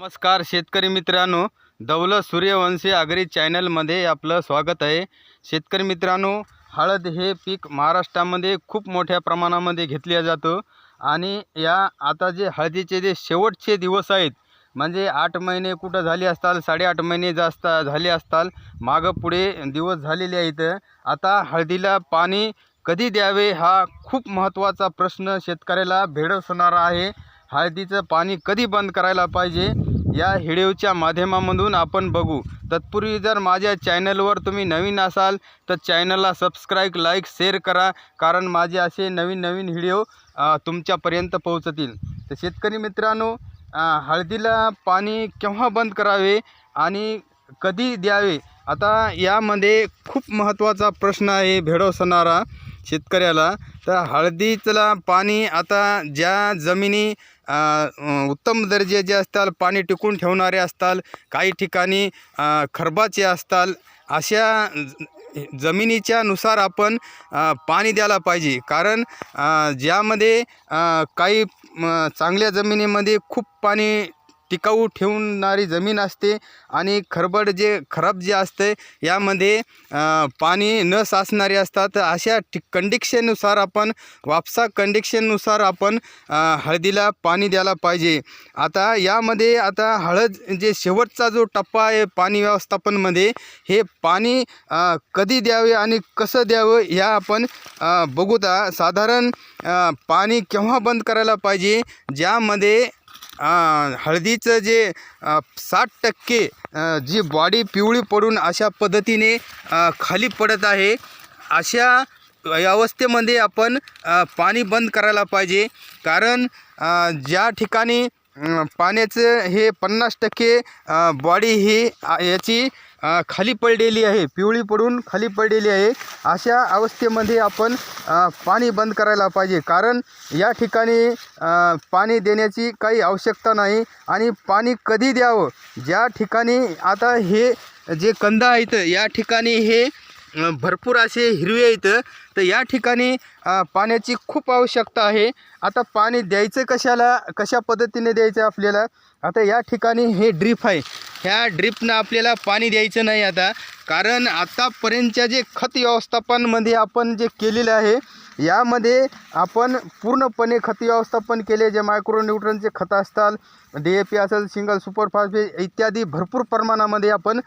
नमस्कार शेतकरी मित्रांनो. दौलत सूर्यवंशी आगरी चॅनलमध्ये आपलं स्वागत आहे. शेतकरी मित्रांनो हळद हे पीक महाराष्ट्रामध्ये खूप मोठ्या प्रमाणामध्ये घेतले जातं. आणि या आता जे हळदीचे जे शेवटचे दिवस आहेत म्हणजे आठ महिने कुठं झाले असताल साडेआठ महिने जास्त झाले असताल मागं पुढे दिवस झालेले आहेत. आता हळदीला पाणी कधी द्यावे हा खूप महत्त्वाचा प्रश्न शेतकऱ्याला भेडसणारा आहे. हळदीचं पाणी कधी बंद करायला पाहिजे? या व्हिडिओच्या माध्यमामधून आपण बघू. तत्पूर्वी जर माझ्या चॅनलवर तुम्ही नवीन असाल तर चॅनलला सबस्क्राईब लाईक शेअर करा. कारण माझे असे नवीन नवीन व्हिडिओ तुमच्यापर्यंत पोहोचतील. तर शेतकरी मित्रांनो हळदीला पाणी केव्हा बंद करावे आणि कधी द्यावे? आता यामध्ये खूप महत्त्वाचा प्रश्न आहे भेडवसणारा शेतकऱ्याला. तर हळदीला पाणी आता ज्या जमिनी उत्तम दर्जाचे असतात पाणी टिकून ठेवणारे असतात काही ठिकाणी खरबाचे असतात अशा जमिनीच्या नुसार आपण पाणी द्यायला पाहिजे. कारण ज्यामध्ये काही चांगल्या जमिनीमध्ये खूप पाणी टिकाऊ ठेवणारी जमीन असते आणि खरबड जे खराब जे असते यामध्ये पाणी न साचणारे असतात. अशा टी कंडिक्शननुसार आपण वापसा कंडिक्शननुसार आपण हळदीला पाणी द्यायला पाहिजे. आता यामध्ये आता हळद जे शेवटचा जो टप्पा आहे पाणी व्यवस्थापनमध्ये हे पाणी कधी द्यावे आणि कसं द्यावं ह्या आपण बघूता. साधारण पाणी केव्हा बंद करायला पाहिजे? ज्यामध्ये हळदीचं जे साठ टक्के जी बॉडी पिवळी पडून अशा पद्धतीने खाली पडत आहे अशा अवस्थेमध्ये आपण पाणी बंद करायला पाहिजे. कारण ज्या ठिकाणी पाण्याचं हे पन्नास टक्के बॉडी ही याची खाली पडलेली आहे. पिवळी पडून खाली पडलेली आहे. अशा अवस्थेमध्ये आपण पाणी बंद करायला पाहिजे. कारण या ठिकाणी पाणी देण्याची काही आवश्यकता नाही आणि पाणी कधी द्यावं? ज्या ठिकाणी आता हे जे कंद आहेत या ठिकाणी हे भरपूर असे हिरवे आहेत तर या ठिकाणी पाण्याची खूप आवश्यकता आहे. आता पाणी द्यायचं कशाला कशा पद्धतीने द्यायचं आपल्याला? आता या ठिकाणी हे ड्रीप आहे. ह्या ड्रीपनं आपल्याला पाणी द्यायचं नाही आता. कारण आतापर्यंतच्या जे खत व्यवस्थापनमध्ये आपण जे केलेलं आहे यामध्ये आपण पूर्णपणे खत व्यवस्थापन केले जे मायक्रोन्यूट्रनचे खतं असतात डी ए पी असेल सिंगल सुपरफास्ट इत्यादी भरपूर प्रमाणामध्ये आपण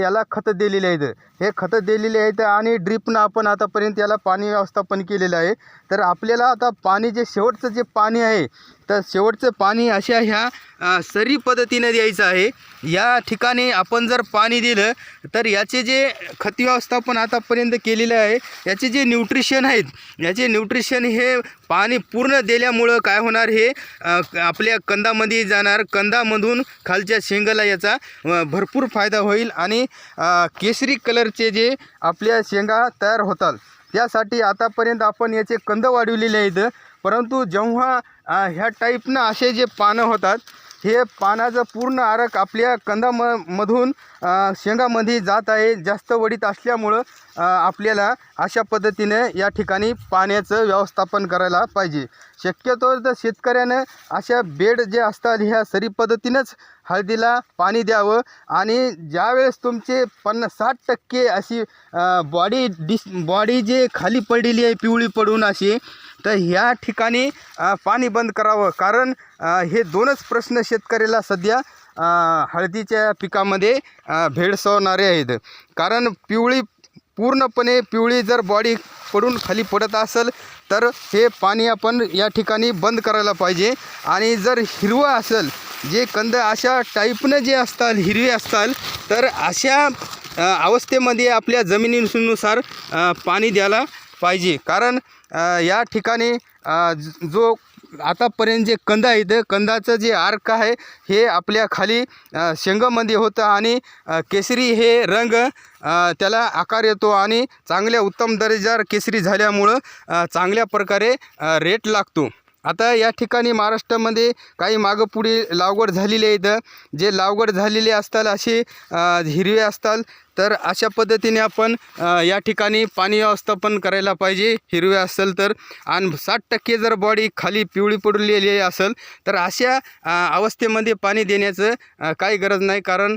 याला खतं दिलेले आहेत. हे खतं दिलेले आहेत आणि ड्रीपनं आपण आतापर्यंत याला पाणी व्यवस्थापन केलेलं आहे. तर आपल्याला आता पाणी जे शेवटचं जे पाणी आहे तर शेवटचं पाणी अशा ह्या सरी पद्धतीने द्यायचं आहे. या ठिकाणी आपण जर पाणी दिलं तर याचे जे खत व्यवस्थापन आतापर्यंत केलेलं आहे याचे जे न्यूट्रिशन आहेत याचे न्यूट्रिशन हे पाणी पूर्ण दिल्यामुळं काय होणार हे आपल्या कंदामध्ये जाणार. कंदामधून खालच्या शेंगाला याचा भरपूर फायदा होईल आणि केसरी कलरचे जे आपल्या शेंगा तयार होतात त्यासाठी आतापर्यंत आपण याचे कंद वाढवलेले आहेत. परंतु जेव्हा ह्या टाईपनं असे जे पानं होतात हे पानाचं पूर्ण आरक आपल्या कंदाम मधून शेंगामध्ये जात आहे जास्त वडीत असल्यामुळं आपल्याला अशा पद्धतीने या ठिकाणी पाण्याचं व्यवस्थापन करायला पाहिजे. शक्यतो तर शेतकऱ्यानं अशा बेड जे असतात ह्या सरी पद्धतीनंच हळदीला पाणी द्यावं. आणि ज्यावेळेस तुमचे पन्नास साठ टक्के अशी बॉडी डिस बॉडी जे खाली पडलेली आहे पिवळी पडून अशी तर ह्या ठिकाणी पाणी बंद करावं. कारण हे दोनच प्रश्न शेतकऱ्याला सध्या हळदीच्या पिकामध्ये भेडसावणारे आहेत. कारण पिवळी पूर्णपणे पिवळी जर बॉडी पडून खाली पडत असेल तर हे पाणी आपण या ठिकाणी बंद करायला पाहिजे. आणि जर हिरवं असेल जे कंद अशा टाईपनं जे असतात हिरवे असतात तर अशा अवस्थेमध्ये आपल्या जमिनीनुसार पाणी द्यायला पाहिजे. कारण या ठिकाणी जो आतापर्यंत जे कंद आहेत कंदाचं जे आर्क आहे हे आपल्या खाली शेंगामध्ये होतं आणि केसरी हे रंग त्याला आकार येतो आणि चांगल्या उत्तम दर्जादार केसरी झाल्यामुळं चांगल्या प्रकारे रेट लागतो. आता या ठिकाणी महाराष्ट्रामध्ये काही मागं पुढे लागवड झालेली आहे इथं. जे लागवड झालेले असतात असे हिरवे असतात तर अशा पद्धतीने आपण या ठिकाणी पाणी व्यवस्थापन करायला पाहिजे. हिरवे असेल तर आणि साठ टक्के जर बॉडी खाली पिवळी पडलेली असेल तर अशा अवस्थेमध्ये पाणी देण्याचं काही गरज नाही. कारण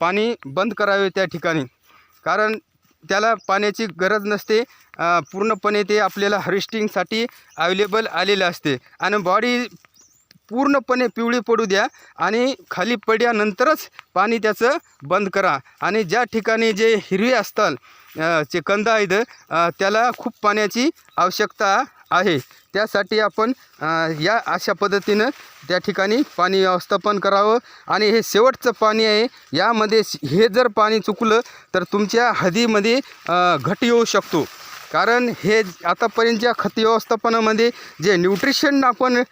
पाणी बंद करावे त्या ठिकाणी. कारण त्याला पाण्याची गरज नसते. पूर्णपणे ते आपल्याला हार्वेस्टिंगसाठी अवेलेबल आलेलं असते. आणि बॉडी पूर्णपणे पिवळी पडू द्या आणि खाली पडल्यानंतरच पाणी त्याचं बंद करा. आणि ज्या ठिकाणी जे हिरवे असतात जे कंद आहेत त्याला खूप पाण्याची आवश्यकता आहे. त्यासाठी आपण या अशा पद्धतीनं त्या ठिकाणी पाणी व्यवस्थापन करावं. आणि हे शेवटचं पाणी आहे. यामध्ये हे जर पाणी चुकलं तर तुमच्या हदीमध्ये घट येऊ शकतो. कारण हे आतापर्यंतच्या खत व्यवस्थापनामध्ये जे न्यूट्रिशन आपण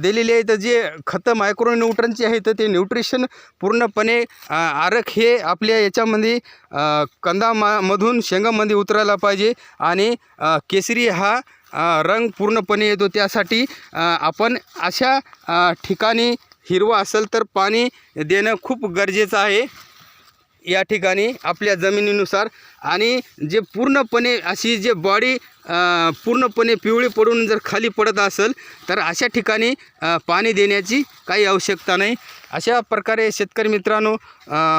दिलेले आहेत जे खतं मायक्रो न्यूट्रनचे तर ते न्यूट्रिशन पूर्णपणे आरख आरक हे आपल्या याच्यामध्ये कंदा कंदामा मधून शेंगामध्ये उतरायला पाहिजे आणि केसरी हा रंग पूर्णपणे येतो. त्यासाठी आपण अशा ठिकाणी हिरवं असेल तर पाणी देणं खूप गरजेचं आहे. या ठिकाणी आपल्या जमिनीनुसार आणि जे पूर्णपणे अशी जे बॉडी पूर्णपणे पिवळी पडून जर खाली पडत असेल तर अशा ठिकाणी पाणी देण्याची काही आवश्यकता नाही. अशा प्रकारे शेतकरी मित्रांनो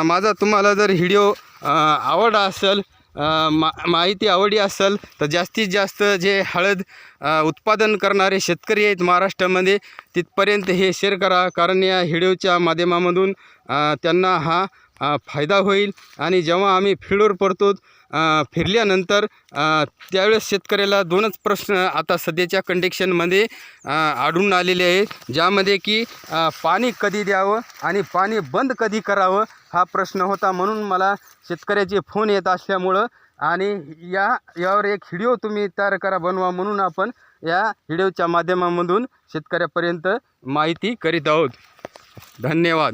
माझा तुम्हाला जर व्हिडिओ आवडला असेल मा माहिती आवडी असेल तर जास्तीत जास्त जे हळद उत्पादन करणारे शेतकरी आहेत महाराष्ट्रामध्ये तिथपर्यंत हे शेअर करा. कारण या व्हिडिओच्या माध्यमामधून त्यांना हा फायदा होईल. आणि जेव्हा आम्ही फील्डवर पडतो फिरल्यानंतर त्यावेळेस शेतकऱ्याला दोनच प्रश्न आता सध्याच्या कंडिक्शनमध्ये आढळून आलेले आहे. ज्यामध्ये की पाणी कधी द्यावं आणि पाणी बंद कधी करावं हा प्रश्न होता म्हणून मला शेतकऱ्याचे फोन येत असल्यामुळं आणि या यावर एक व्हिडिओ तुम्ही तयार करा बनवा म्हणून आपण या व्हिडिओच्या माध्यमामधून शेतकऱ्यापर्यंत माहिती करीत आहोत. धन्यवाद.